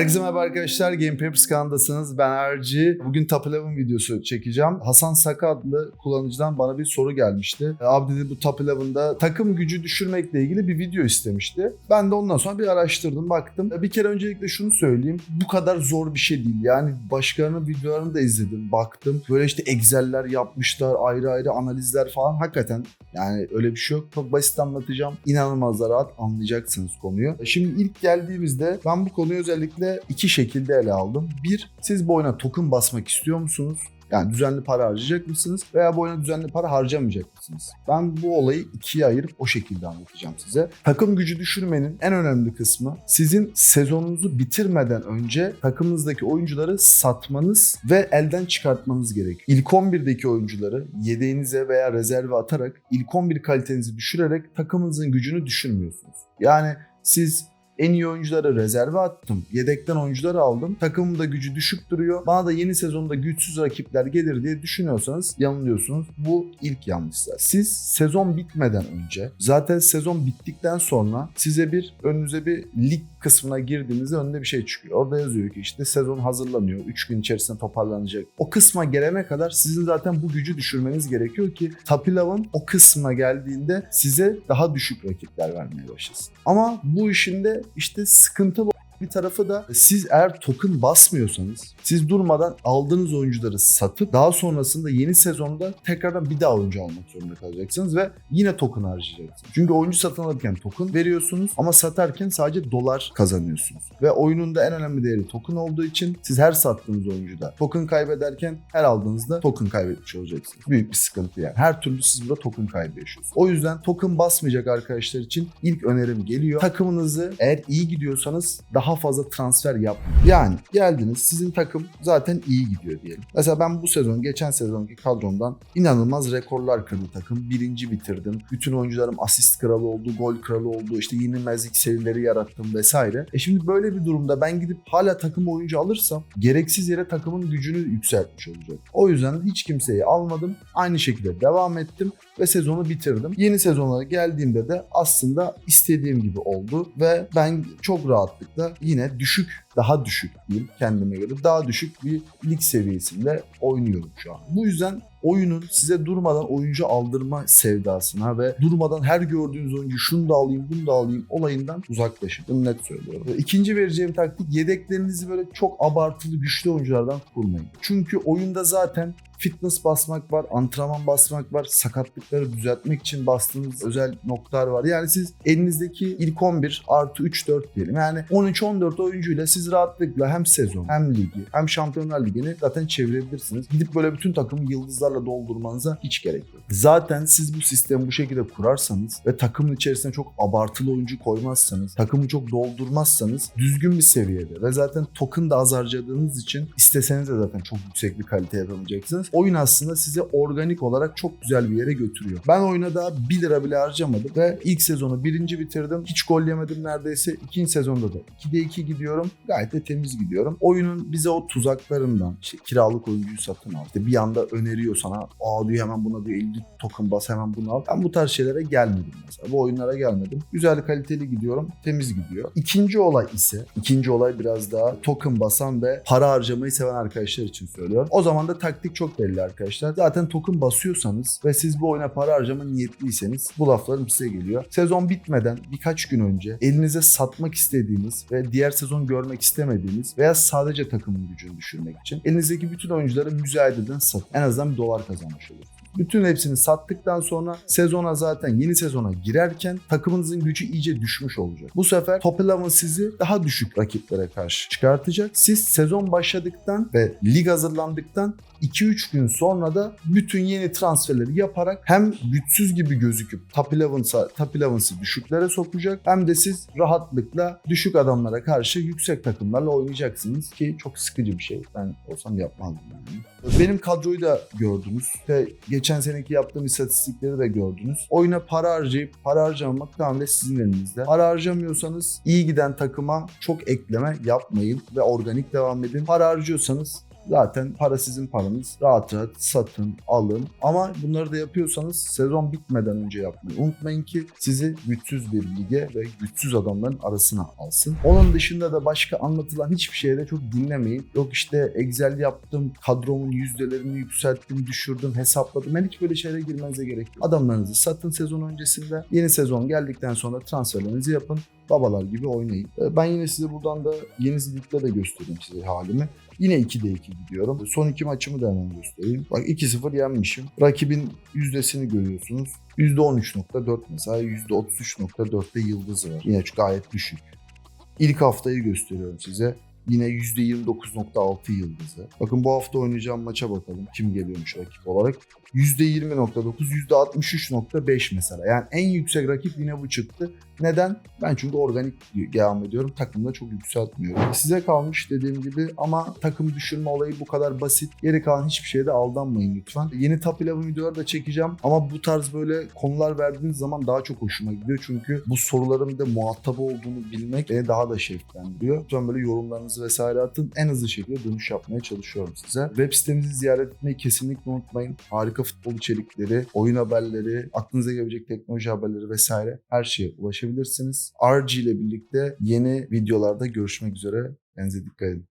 Herkese merhaba arkadaşlar. Game Papers kanalındasınız. Ben Erci. Bugün Top 11 videosu çekeceğim. Hasan Saka adlı kullanıcıdan bana bir soru gelmişti. Abi dedi bu Top 11'da takım gücü düşürmekle ilgili bir video istemişti. Ben de ondan sonra bir araştırdım, baktım. Bir kere öncelikle şunu söyleyeyim. Bu kadar zor bir şey değil. Yani başkalarının videolarını da izledim, baktım. Böyle işte Excel'ler yapmışlar, ayrı ayrı analizler falan. Hakikaten yani öyle bir şey yok. Çok basit anlatacağım. İnanılmaz rahat anlayacaksınız konuyu. Şimdi ilk geldiğimizde ben bu konuyu özellikle iki şekilde ele aldım. Bir, siz bu oyuna token basmak istiyor musunuz? Yani düzenli para harcayacak mısınız veya bu oyuna düzenli para harcamayacak mısınız? Ben bu olayı ikiye ayırıp o şekilde anlatacağım size. Takım gücü düşürmenin en önemli kısmı sizin sezonunuzu bitirmeden önce takımınızdaki oyuncuları satmanız ve elden çıkartmanız gerekiyor. İlk 11'deki oyuncuları yedeğinize veya rezerve atarak ilk 11 kalitenizi düşürerek takımınızın gücünü düşürmüyorsunuz. Yani siz en iyi oyuncuları rezerve attım. Yedekten oyuncuları aldım. Takımımda gücü düşük duruyor. Bana da yeni sezonda güçsüz rakipler gelir diye düşünüyorsanız yanılıyorsunuz. Bu ilk yanlışlar. Siz sezon bitmeden önce zaten sezon bittikten sonra size bir önünüze bir lig kısmına girdiğinizde önünde bir şey çıkıyor. Orada yazıyor ki işte sezon hazırlanıyor. 3 gün içerisinde toparlanacak. O kısma gelene kadar sizin zaten bu gücü düşürmeniz gerekiyor ki Tapilav'ın o kısmına geldiğinde size daha düşük rakipler vermeye başlasın. Ama bu işin de işte sıkıntılı bir tarafı da siz eğer token basmıyorsanız siz durmadan aldığınız oyuncuları satıp daha sonrasında yeni sezonda tekrardan bir daha oyuncu almak zorunda kalacaksınız ve yine token harcayacaksınız. Çünkü oyuncu satın alırken token veriyorsunuz ama satarken sadece dolar kazanıyorsunuz. Ve oyunun da en önemli değeri token olduğu için siz her sattığınız oyuncuda token kaybederken her aldığınızda token kaybetmiş olacaksınız. Büyük bir sıkıntı yani. Her türlü siz burada token kaybı yaşıyorsunuz. O yüzden token basmayacak arkadaşlar için ilk önerim geliyor. Takımınızı eğer iyi gidiyorsanız daha fazla transfer yapmayın. Yani geldiniz sizin takım zaten iyi gidiyor diyelim. Mesela ben bu sezon geçen sezonki kadromdan inanılmaz rekorlar kırdı takım. Birinci bitirdim. Bütün oyuncularım asist kralı oldu, gol kralı oldu. İşte yenilmezlik serileri yarattım vesaire. E şimdi böyle bir durumda ben gidip hala takım oyuncu alırsam gereksiz yere takımın gücünü yükseltmiş olacak. O yüzden hiç kimseyi almadım. Aynı şekilde devam ettim ve sezonu bitirdim. Yeni sezonlara geldiğimde de aslında istediğim gibi oldu ve ben çok rahatlıkla yine düşük daha düşük diyeyim kendime göre daha düşük bir lig seviyesinde oynuyorum şu an. Bu yüzden oyunun size durmadan oyuncu aldırma sevdasına ve durmadan her gördüğünüz oyuncu şunu da alayım bunu da alayım olayından uzaklaşın. Bunu net söylüyorum. İkinci vereceğim taktik yedeklerinizi böyle çok abartılı güçlü oyunculardan kurmayın. Çünkü oyunda zaten fitness basmak var, antrenman basmak var, sakatlıkları düzeltmek için bastığınız özel noktalar var. Yani siz elinizdeki ilk 11 artı 3-4 diyelim. Yani 13-14 oyuncuyla siz rahatlıkla hem sezon hem ligi hem şampiyonlar ligini zaten çevirebilirsiniz. Gidip böyle bütün takımı yıldızlarla doldurmanıza hiç gerek yok. Zaten siz bu sistemi bu şekilde kurarsanız ve takımın içerisine çok abartılı oyuncu koymazsanız, takımı çok doldurmazsanız düzgün bir seviyede ve zaten token da az harcadığınız için isteseniz de zaten çok yüksek bir kalite yapamayacaksınız. Oyun aslında sizi organik olarak çok güzel bir yere götürüyor. Ben oyuna daha 1 lira bile harcamadım ve ilk sezonu birinci bitirdim. Hiç gol yemedim neredeyse. İkinci sezonda da 2'de 2 gidiyorum. Gayet de temiz gidiyorum. Oyunun bize o tuzaklarından işte kiralık oyuncuyu satın al. İşte bir anda öneriyor sana. Aa diyor hemen buna diyor 50 token bas hemen bunu al. Ben bu tarz şeylere gelmedim mesela. Bu oyunlara gelmedim. Güzel kaliteli gidiyorum. Temiz gidiyor. İkinci olay ise ikinci olay biraz daha token basan ve para harcamayı seven arkadaşlar için söylüyorum. O zaman da taktik çok belli arkadaşlar. Zaten token basıyorsanız ve siz bu oyuna para harcama niyetliyseniz bu laflarım size geliyor. Sezon bitmeden birkaç gün önce elinize satmak istediğiniz ve diğer sezon görmek istemediğiniz veya sadece takımın gücünü düşürmek için elinizdeki bütün oyuncuları müzayededen satın. En azından bir dolar kazanmış olursunuz. Bütün hepsini sattıktan sonra sezona zaten yeni sezona girerken takımınızın gücü iyice düşmüş olacak. Bu sefer Top 11 sizi daha düşük rakiplere karşı çıkartacak. Siz sezon başladıktan ve lig hazırlandıktan 2-3 gün sonra da bütün yeni transferleri yaparak hem güçsüz gibi gözüküp Top 11'sa Top 11'sı düşüklere sokacak hem de siz rahatlıkla düşük adamlara karşı yüksek takımlarla oynayacaksınız ki çok sıkıcı bir şey. Ben olsam yapmazdım yani. Benim kadroyu da gördünüz ve geçen seneki yaptığım istatistikleri de gördünüz. Oyuna para harcayıp para harcamamak tamamen sizin elinizde. Para harcamıyorsanız iyi giden takıma çok ekleme yapmayın ve organik devam edin. Para harcıyorsanız Zaten para sizin paranız. Rahat rahat satın, alın. Ama bunları da yapıyorsanız sezon bitmeden önce yapmayı unutmayın ki sizi güçsüz bir lige ve güçsüz adamların arasına alsın. Onun dışında da başka anlatılan hiçbir şeye de çok dinlemeyin. Yok işte Excel yaptım, kadromun yüzdelerini yükselttim, düşürdüm, hesapladım. Ben hiç böyle şeylere girmenize gerek yok. Adamlarınızı satın sezon öncesinde. Yeni sezon geldikten sonra transferlerinizi yapın. Babalar gibi oynayın. Ee, Ben yine size buradan da Yeni Lig'de de göstereyim size halimi. Yine 2'de 2 gidiyorum. Son iki maçımı da hemen göstereyim. Bak 2-0 yenmişim. Rakibin yüzdesini görüyorsunuz. %13.4 mesela %33.4'te yıldızı var. Yine gayet düşük. İlk haftayı gösteriyorum size. Yine %29.6 yıldızı. Bakın bu hafta oynayacağım maça bakalım. Kim geliyormuş rakip olarak. %20.9, %63.5 mesela. Yani en yüksek rakip yine bu çıktı. Neden? Ben çünkü organik devam ediyorum. Takımda çok yükseltmiyorum. Size kalmış dediğim gibi ama takım düşürme olayı bu kadar basit. Geri kalan hiçbir şeye de aldanmayın lütfen. Yeni Top 11 videoları da çekeceğim ama bu tarz böyle konular verdiğiniz zaman daha çok hoşuma gidiyor. Çünkü bu soruların bir de muhatabı olduğunu bilmek beni daha da şevklendiriyor. Lütfen böyle yorumlarınızı vesaire atın. En hızlı şekilde dönüş yapmaya çalışıyorum size. Web sitemizi ziyaret etmeyi kesinlikle unutmayın. Harika futbol içerikleri, oyun haberleri, aklınıza gelebilecek teknoloji haberleri vesaire her şeye ulaşabilirsiniz. RG ile birlikte yeni videolarda görüşmek üzere. Kendinize dikkat edin.